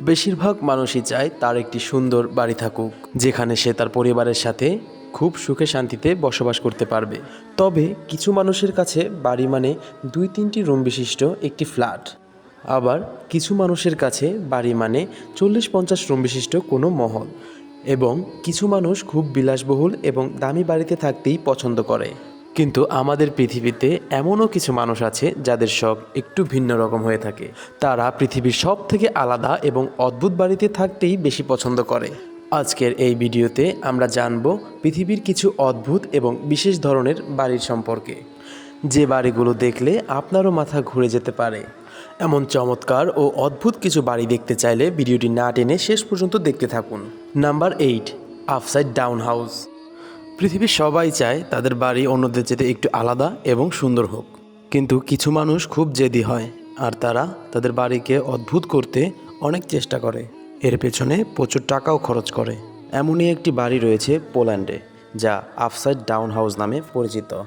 বেশিরভাগ মানুষই চায় তার একটি সুন্দর বাড়ি থাকুক, যেখানে সে তার পরিবারের সাথে খুব সুখে শান্তিতে বসবাস করতে পারবে। তবে কিছু মানুষের কাছে বাড়ি মানে দুই তিনটি রুম বিশিষ্ট একটি ফ্ল্যাট। আবার কিছু মানুষের কাছে বাড়ি মানে চল্লিশ পঞ্চাশ রুম বিশিষ্ট কোনো মহল। এবং কিছু মানুষ খুব বিলাসবহুল এবং দামি বাড়িতে থাকতেই পছন্দ করে। কিন্তু আমাদের পৃথিবীতে এমনও কিছু মানুষ আছে যাদের শখ একটু ভিন্ন রকম হয়ে থাকে। তারা পৃথিবীর সব থেকে আলাদা এবং অদ্ভুত বাড়িতে থাকতেই বেশি পছন্দ করে। আজকের এই ভিডিওতে আমরা জানব পৃথিবীর কিছু অদ্ভুত এবং বিশেষ ধরনের বাড়ির সম্পর্কে। যে বাড়িগুলো দেখলে আপনারও মাথা ঘুরে যেতে পারে। এমন চমৎকার ও অদ্ভুত কিছু বাড়ি দেখতে চাইলে ভিডিওটি না টেনে শেষ পর্যন্ত দেখতে থাকুন। Number eight upside down house পৃথিবীর সবাই চায় তাদের বাড়ি অন্যদের যেতে একটু আলাদা এবং সুন্দর হোক। কিন্তু কিছু মানুষ খুব জেদি হয় আর তারা তাদের বাড়িকে অদ্ভুত করতে অনেক চেষ্টা করে। এর পেছনে প্রচুর টাকাও খরচ করে। এমনই একটি বাড়ি রয়েছে পোল্যান্ডে, যা আফসাইড ডাউন হাউস নামে পরিচিত।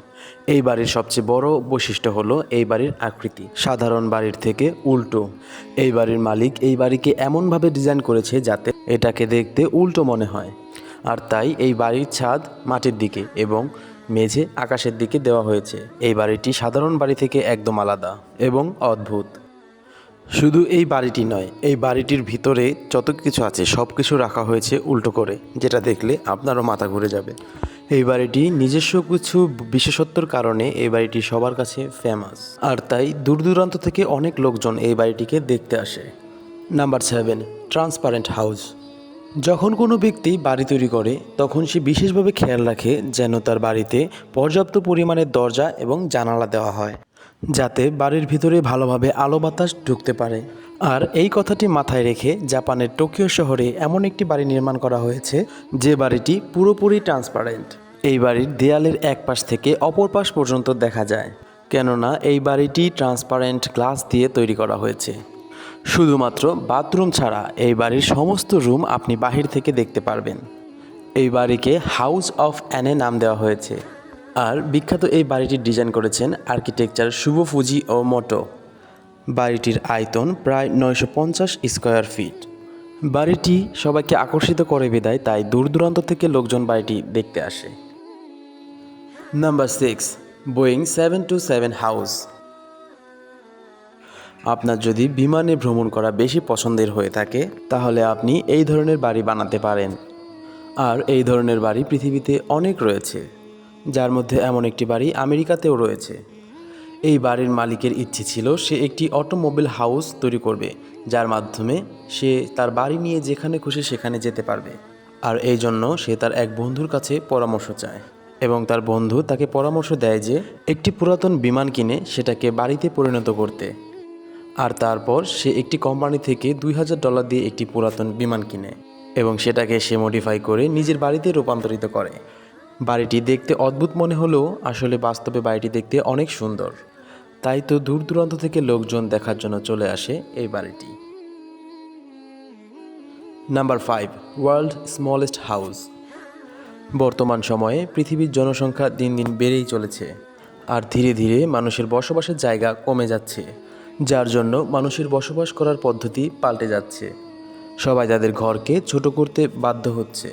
এই বাড়ির সবচেয়ে বড় বৈশিষ্ট্য হলো এই বাড়ির আকৃতি। সাধারণ বাড়ির থেকে উল্টো। এই বাড়ির মালিক এই বাড়িকে এমনভাবে ডিজাইন করেছে যাতে এটাকে দেখতে উল্টো মনে হয়। আর তাই এই বাড়ির ছাদ মাটির দিকে এবং মেঝে আকাশের দিকে দেওয়া হয়েছে। এই বাড়িটি সাধারণ বাড়ি থেকে একদম আলাদা এবং অদ্ভুত। শুধু এই বাড়িটি নয়, এই বাড়িটির ভিতরে যত কিছু আছে সব কিছু রাখা হয়েছে উল্টো করে, যেটা দেখলে আপনারও মাথা ঘুরে যাবে। এই বাড়িটি নিজস্ব কিছু বিশেষত্বর কারণে এই বাড়িটি সবার কাছে ফেমাস আর তাই দূর দূরান্ত থেকে অনেক লোকজন এই বাড়িটিকে দেখতে আসে। নাম্বার সেভেন ট্রান্সপারেন্ট হাউস যখন কোনো ব্যক্তি বাড়ি তৈরি করে, তখন সে বিশেষভাবে খেয়াল রাখে যেন তার বাড়িতে পর্যাপ্ত পরিমাণে দরজা এবং জানালা দেওয়া হয়, যাতে বাড়ির ভিতরে ভালোভাবে আলো বাতাস ঢুকতে পারে। আর এই কথাটি মাথায় রেখে জাপানের টোকিও শহরে এমন একটি বাড়ি নির্মাণ করা হয়েছে, যে বাড়িটি পুরোপুরি ট্রান্সপারেন্ট। এই বাড়ির দেয়ালের এক পাশ থেকে অপর পাশ পর্যন্ত দেখা যায়, কেননা এই বাড়িটি ট্রান্সপারেন্ট গ্লাস দিয়ে তৈরি করা হয়েছে। শুধুমাত্র বাথরুম ছাড়া এই বাড়ির সমস্ত রুম আপনি বাহির থেকে দেখতে পারবেন। এই বাড়িকে হাউস অফ অ্যানে নাম দেওয়া হয়েছে। আর বিখ্যাত এই বাড়িটির ডিজাইন করেছেন আর্কিটেকচার শুভ ফুজি ও মোটো। বাড়িটির আয়তন প্রায় নয়শো পঞ্চাশ স্কোয়ার ফিট। বাড়িটি সবাইকে আকর্ষিত করে বিদায়, তাই দূর দূরান্ত থেকে লোকজন বাড়িটি দেখতে আসে। Number six, Boeing seven two seven house. আপনার যদি বিমানে ভ্রমণ করা বেশি পছন্দের হয়ে থাকে, তাহলে আপনি এই ধরনের বাড়ি বানাতে পারেন। আর এই ধরনের বাড়ি পৃথিবীতে অনেক রয়েছে, যার মধ্যে এমন একটি বাড়ি আমেরিকাতেও রয়েছে। এই বাড়ির মালিকের ইচ্ছে ছিল সে একটি অটোমোবাইল হাউস তৈরি করবে, যার মাধ্যমে সে তার বাড়ি নিয়ে যেখানে খুশি সেখানে যেতে পারবে। আর এই জন্য সে তার এক বন্ধুর কাছে পরামর্শ চায় এবং তার বন্ধু তাকে পরামর্শ দেয় যে, একটি পুরাতন বিমান কিনে সেটাকে বাড়িতে পরিণত করতে। আর তারপর সে একটি কোম্পানি থেকে দুই হাজার ডলার দিয়ে একটি পুরাতন বিমান কিনে এবং সেটাকে সে মডিফাই করে নিজের বাড়িতে রূপান্তরিত করে। বাড়িটি দেখতে অদ্ভুত মনে হলেও আসলে বাস্তবে বাড়িটি দেখতে অনেক সুন্দর। তাই তো দূর দূরান্ত থেকে লোকজন দেখার জন্য চলে আসে এই বাড়িটি। Number five world smallest house বর্তমান সময়ে পৃথিবীর জনসংখ্যা দিন দিন বেড়েই চলেছে, আর ধীরে ধীরে মানুষের বসবাসের জায়গা কমে যাচ্ছে। যার জন্য মানুষের বসবাস করার পদ্ধতি পাল্টে যাচ্ছে। সবাই তাদের ঘরকে ছোট করতে বাধ্য হচ্ছে।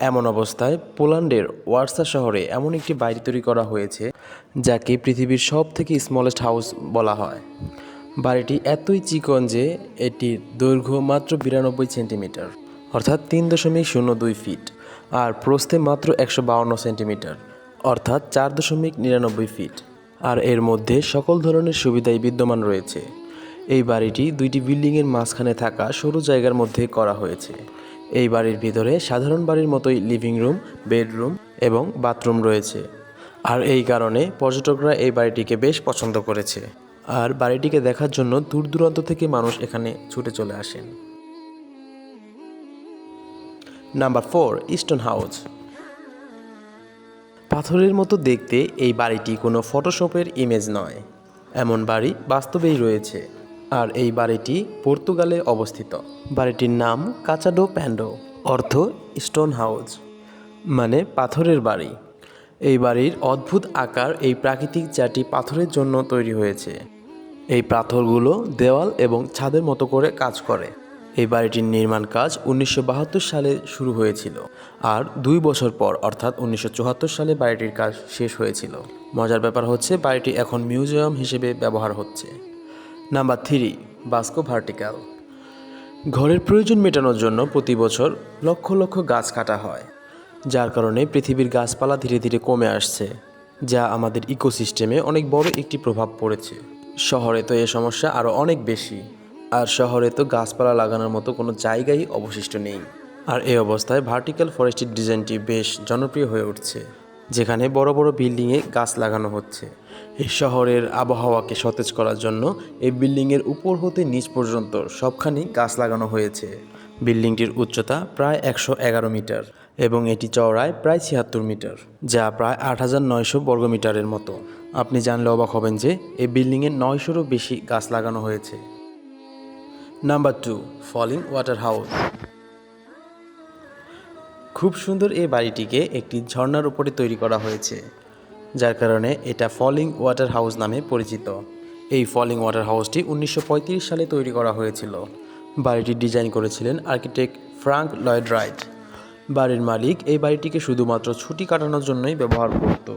এমন অবস্থায় পোল্যান্ডের ওয়ার্সা শহরে এমন একটি বাড়ি তৈরি করা হয়েছে, যাকে পৃথিবীর সব থেকে স্মলেস্ট হাউস বলা হয়। বাড়িটি এতই চিকন যে এটির দৈর্ঘ্য মাত্র বিরানব্বই সেন্টিমিটার, অর্থাৎ তিন দশমিক শূন্য দুই ফিট, আর প্রস্থে মাত্র একশো বাউন্ন সেন্টিমিটার, অর্থাৎ চার দশমিক নিরানব্বই ফিট। আর এর মধ্যে সকল ধরনের সুবিধাই বিদ্যমান রয়েছে। এই বাড়িটি দুইটি বিল্ডিংয়ের মাঝখানে থাকা সরু জায়গার মধ্যে করা হয়েছে। এই বাড়ির ভিতরে সাধারণ বাড়ির মতোই লিভিং রুম বেডরুম এবং বাথরুম রয়েছে। আর এই কারণে পর্যটকরা এই বাড়িটিকে বেশ পছন্দ করেছে। আর বাড়িটিকে দেখার জন্য দূর দূরান্ত থেকে মানুষ এখানে ছুটে চলে আসেন। নাম্বার ফোর ইস্টন হাউস পাথরের মতো দেখতে এই বাড়িটি কোনো ফটোশপের ইমেজ নয়। এমন বাড়ি বাস্তবেই রয়েছে। আর এই বাড়িটি পর্তুগালে অবস্থিত। বাড়িটির নাম কাচাডো প্যান্ডো, অর্থ স্টোন হাউস মানে পাথরের বাড়ি। এই বাড়ির অদ্ভুত আকার এই প্রাকৃতিক চাটি পাথরের জন্য তৈরি হয়েছে। এই পাথরগুলো দেওয়াল এবং ছাদের মতো করে কাজ করে। এই বাড়িটির নির্মাণ কাজ উনিশশো বাহাত্তর সালে শুরু হয়েছিল আর দুই বছর পর অর্থাৎ উনিশশো চুয়াত্তর সালে বাড়িটির কাজ শেষ হয়েছিল। মজার ব্যাপার হচ্ছে বাড়িটি এখন মিউজিয়াম হিসেবে ব্যবহার হচ্ছে। Number three, Bosco vertical. ঘরের প্রয়োজন মেটানোর জন্য প্রতি বছর লক্ষ লক্ষ গাছ কাটা হয়, যার কারণে পৃথিবীর গাছপালা ধীরে ধীরে কমে আসছে, যা আমাদের ইকোসিস্টেমে অনেক বড় একটি প্রভাব পড়েছে। শহরে তো এ সমস্যা আরও অনেক বেশি। আর শহরে তো গাছপালা লাগানোর মতো কোনো জায়গাই অবশিষ্ট নেই। আর এই অবস্থায় ভার্টিক্যাল ফরেস্টের ডিজাইনটি বেশ জনপ্রিয় হয়ে উঠছে, যেখানে বড় বড় বিল্ডিংয়ে গাছ লাগানো হচ্ছে। এই শহরের আবহাওয়াকে সতেজ করার জন্য এই বিল্ডিংয়ের উপর হতে নিচ পর্যন্ত সবখানি গাছ লাগানো হয়েছে। বিল্ডিংটির উচ্চতা প্রায় একশো এগারো মিটার এবং এটি চওড়ায় প্রায় ছিয়াত্তর মিটার, যা প্রায় আট হাজার নয়শো বর্গমিটারের মতো। আপনি জানলে অবাক হবেন যে এই বিল্ডিংয়ে নয়শোরও বেশি গাছ লাগানো হয়েছে। Number two falling water house খুব সুন্দর এই বাড়িটিকে একটি ঝর্ণার উপরে তৈরি করা হয়েছে, যার কারণে এটা ফলিং ওয়াটার হাউস নামে পরিচিত। এই ফলিং ওয়াটার হাউসটি উনিশশো পঁয়ত্রিশ সালে তৈরি করা হয়েছিল। বাড়িটি ডিজাইন করেছিলেন আর্কিটেক্ট ফ্রাঙ্ক লয়েড রাইট বাড়ির মালিক এই বাড়িটিকে শুধুমাত্র ছুটি কাটানোর জন্যই ব্যবহার করত।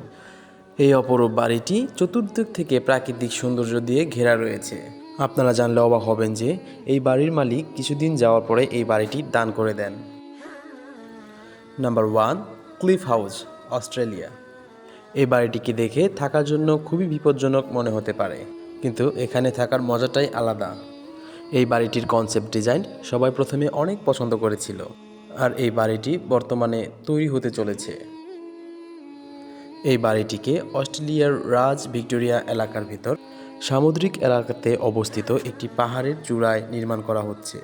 এই অপরূপ বাড়িটি চতুর্দিক থেকে প্রাকৃতিক সৌন্দর্য দিয়ে ঘেরা রয়েছে। আপনারা জানলে অবাক হবেন যে এই বাড়ির মালিক কিছুদিন যাওয়ার পরে এই বাড়িটি দান করে দেন। Number one cliff house Australia এই বাড়িটিকে দেখে থাকার জন্য খুবই বিপজ্জনক মনে হতে পারে, কিন্তু এখানে থাকার মজাটাই আলাদা। এই বাড়িটির কনসেপ্ট ডিজাইন সবাই প্রথমে অনেক পছন্দ করেছিল, আর এই বাড়িটি বর্তমানে তৈরি হতে চলেছে। এই বাড়িটিকে অস্ট্রেলিয়ার রাজ ভিক্টোরিয়া এলাকার ভিতর সামুদ্রিক এলাকাতে অবস্থিত একটি পাহাড়ের চূড়ায় নির্মাণ করা হচ্ছে।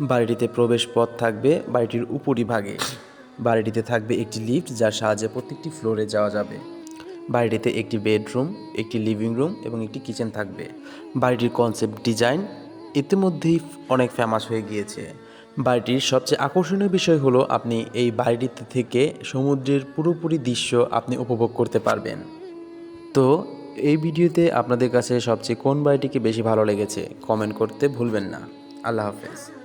বাড়িটিতে প্রবেশ পথ থাকবে বাড়িটির উপরিভাগে। বাড়িটিতে থাকবে একটি লিফট যার সাহায্যে প্রত্যেকটি ফ্লোরে যাওয়া যাবে। বাড়িটিতে একটি বেডরুম, একটি লিভিং রুম এবং একটি কিচেন থাকবে। বাড়িটির কনসেপ্ট ডিজাইন ইতিমধ্যেই অনেক ফেমাস হয়ে গিয়েছে। বাড়িটির সবচেয়ে আকর্ষণীয় বিষয় হলো আপনি এই বাড়িটিতে থেকে সমুদ্রের পুরোপুরি দৃশ্য আপনি উপভোগ করতে পারবেন। তো এই ভিডিওতে আপনাদের কাছে সবচেয়ে কোন বাড়িটিকে বেশি ভালো লেগেছে? কমেন্ট করতে ভুলবেন না। আল্লাহ হাফেজ।